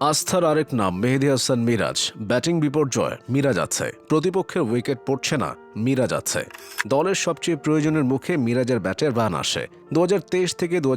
আস্থার আরেক নাম মেহেদি হাসান মিরাজ। ব্যাটিং বিপর্যয় মিরাজ আছে। প্রতিপক্ষের উইকেট পড়ছে না। মিরাজ আছে। দলের সবচেয়ে প্রয়োজনের মুখে মিরাজের ব্যাটের রান আসে। দু হাজার তেইশ থেকে দু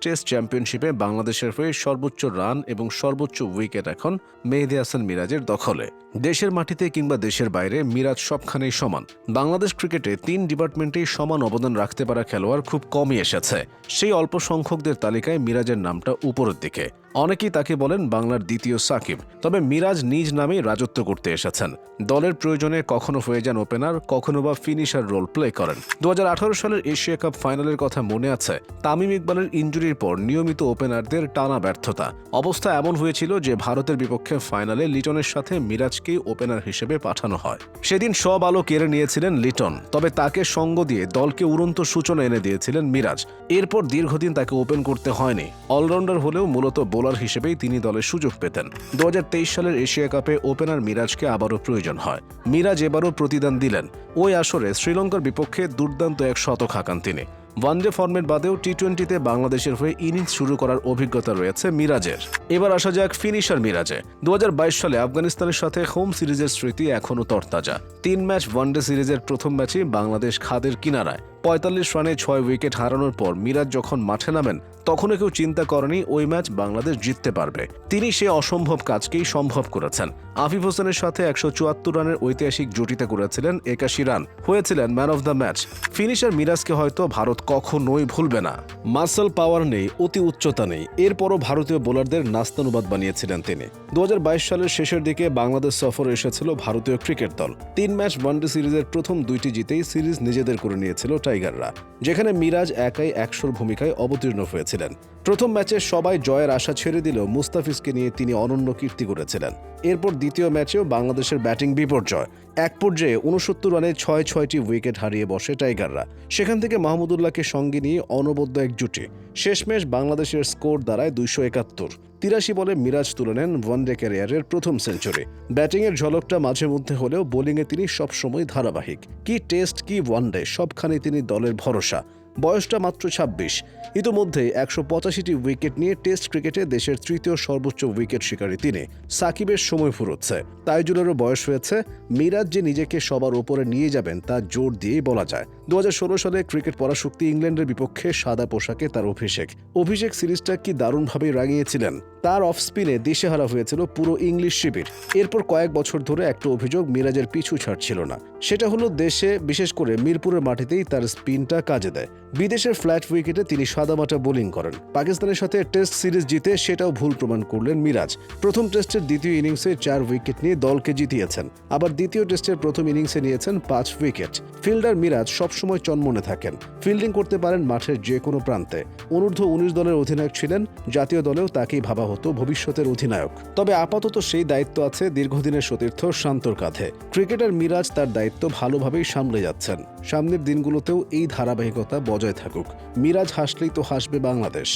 টেস্ট চ্যাম্পিয়নশিপে বাংলাদেশের হয়ে সর্বোচ্চ রান এবং সর্বোচ্চ উইকেট এখন মেহেদি হাসান মিরাজের দখলে। দেশের মাটিতে কিংবা দেশের বাইরে মিরাজ সবখানেই সমান। বাংলাদেশ ক্রিকেটে তিন ডিপার্টমেন্টেই সমান অবদান রাখতে পারা খেলোয়াড় খুব কমই এসেছে। সেই অল্প সংখ্যকদের তালিকায় মিরাজের নামটা উপরের দিকে। অনেকেই তাকে বলেন বাংলার দ্বিতীয় সাকিব। তবে মিরাজ নিজ নামেই রাজত্ব করতে এসেছেন। দলের প্রয়োজনে কখনো হয়ে যান ওপেনার কখনো বা ফিনিশার রোল প্লে করেন। দু হাজার আঠারো সালের এশিয়া কাপ ফাইনালের কথা মনে আছে। তামিম ইকবালের ইঞ্জুরির পর নিয়মিত ওপেনারদের টানা ব্যর্থতা। অবস্থা এমন হয়েছিল যে ভারতের বিপক্ষে ফাইনালে লিটনের সাথে মিরাজকে ওপেনার হিসেবে পাঠানো হয়। সেদিন সব আলো কেড়ে নিয়েছিলেন লিটন, তবে তাকে সঙ্গ দিয়ে দলকে উড়ন্ত সূচনা এনে দিয়েছিলেন মিরাজ। এরপর দীর্ঘদিন তাকে ওপেন করতে হয়নি। অলরাউন্ডার হলেও মূলত বোলার হিসেবেই তিনি দলে সুযোগ পেতেন। দু হাজার তেইশ সালের এশিয়া কাপে ওপেনার মিরাজকে আবারও প্রয়োজন হয়। মিরাজ এবারও প্রতিদান দিলেন। ওই আসরে শ্রীলঙ্কার বিপক্ষে দুর্দান্ত এক শতক হাঁকান তিনি। ওয়ানডে ফর্মেট বাদেও টি টোয়েন্টিতে বাংলাদেশের হয়ে ইনিংস শুরু করার অভিজ্ঞতা রয়েছে মিরাজের। এবার আসা যাক ফিনিশার মিরাজে। দু হাজার বাইশ সালে আফগানিস্তানের সাথে হোম সিরিজের স্মৃতি এখনও তরতাজা। তিন ম্যাচ ওয়ানডে সিরিজের প্রথম ম্যাচে বাংলাদেশ খাদের কিনারায়। পঁয়তাল্লিশ রানে ছয় উইকেট হারানোর পর মিরাজ যখন মাঠে নামেন, তখনও কেউ চিন্তা করেনি ওই ম্যাচ বাংলাদেশ জিততে পারবে। তিনি সে অসম্ভব কাজকেই সম্ভব করেছেন। আফিফ হোসেনের সাথে একশো চুয়াত্তর রানের ঐতিহাসিক জুটিতে করেছিলেন একাশি রান। হয়েছিলেন man of the match. Finisher মিরাজকে হয়তো ভারত কখনোই ভুলবে না। মাসেল পাওয়ার নেই, অতি উচ্চতা নেই। এরপরও ভারতীয় বোলারদের নাস্তানুবাদ বানিয়েছিলেন তিনি। দু হাজার বাইশ সালের শেষের দিকে বাংলাদেশ সফরে এসেছিল ভারতীয় ক্রিকেট দল। তিন ম্যাচ ওয়ানডে সিরিজের প্রথম দুইটি জিতেই সিরিজ নিজেদের করে নিয়েছিল টাইগাররা যেখানে মিরাজ একাই একশোর ভূমিকায় অবতীর্ণ হয়েছিলেন। প্রথম ম্যাচে সবাই জয়ের আশা ছেড়ে দিলেও মুস্তাফিজকে নিয়ে তিনি অনন্য কীর্তি করেছিলেন। এরপর দ্বিতীয় ম্যাচেও বাংলাদেশের ব্যাটিং বিপর্যয়। এক পর্যায়ে উনসত্তর রানে ছয় ছয়টি উইকেট হারিয়ে বসে টাইগাররা। সেখান থেকে মাহমুদুল্লাহকে সঙ্গে নিয়ে অনবদ্য এক জুটি। শেষমেশ বাংলাদেশের স্কোর দাঁড়ায় দুইশো একাত্তর। তিরাশি বলে মিরাজ তুলে নেন ওয়ানডে ক্যারিয়ারের প্রথম সেঞ্চুরি। ব্যাটিংয়ের ঝলকটা মাঝে মধ্যে হলেও বোলিংয়ে তিনি সবসময় ধারাবাহিক। কি টেস্ট, কি ওয়ানডে সবখানে তিনি দলের ভরসা। বয়সটা মাত্র ছাব্বিশ। ইতোমধ্যে একশো পঁচাশিটি উইকেট নিয়ে টেস্ট ক্রিকেটে দেশের তৃতীয় সর্বোচ্চ উইকেট শিকারী তিনি, সাকিবের সময় ফুরোচ্ছে। তাইজুলেরও বয়স হয়েছে। মিরাজ যে নিজেকে সবার ওপরে নিয়ে যাবেন তা জোর দিয়েই বলা যায়। দু হাজার ষোলো সালে ক্রিকেট পরাশক্তি ইংল্যান্ডের বিপক্ষে সাদা পোশাকে তার অভিষেক। অভিষেক সিরিজটা কি দারুণভাবে রাঙিয়েছিলেন। তার অফ স্পিনে দিশেহারা হয়েছিল পুরো ইংলিশ শিবির। এরপর কয়েক বছর ধরে একটা অভিযোগ মিরাজের পিছু ছাড়ছিল না। সেটা হলো দেশে, বিশেষ করে মিরপুরের মাটিতেই তার স্পিনটা কাজে দেয়। বিদেশের ফ্ল্যাট উইকেটে তিনি সাদামাটা বোলিং করেন। পাকিস্তানের সাথে টেস্ট সিরিজ জিতে সেটাও ভুল প্রমাণ করলেন মিরাজ। প্রথম টেস্টের দ্বিতীয় ইনিংসে চার উইকেট নিয়ে দলকে জিতিয়েছেন। আবার দ্বিতীয় টেস্টের প্রথম ইনিংসে নিয়েছেন পাঁচ উইকেট। ফিল্ডার মিরাজ সবসময় চনমনে থাকেন। ফিল্ডিং করতে পারেন মাঠের যে কোনো প্রান্তে। অনূর্ধ্ব উনিশ দলের অধিনায়ক ছিলেন, জাতীয় দলেও তাকেই ভাবা হতো ভবিষ্যতের অধিনায়ক। তবে আপাতত সেই দায়িত্ব আছে দীর্ঘদিনের সতীর্থ শান্তর কাঁধে। ক্রিকেটার মিরাজ তার দায়িত্ব ভালোভাবেই সামলে যাচ্ছেন। সামনের দিনগুলোতেও এই ধারাবাহিকতা বজায় থাকুক। মিরাজ হাসলেই তো হাসবে বাংলাদেশ।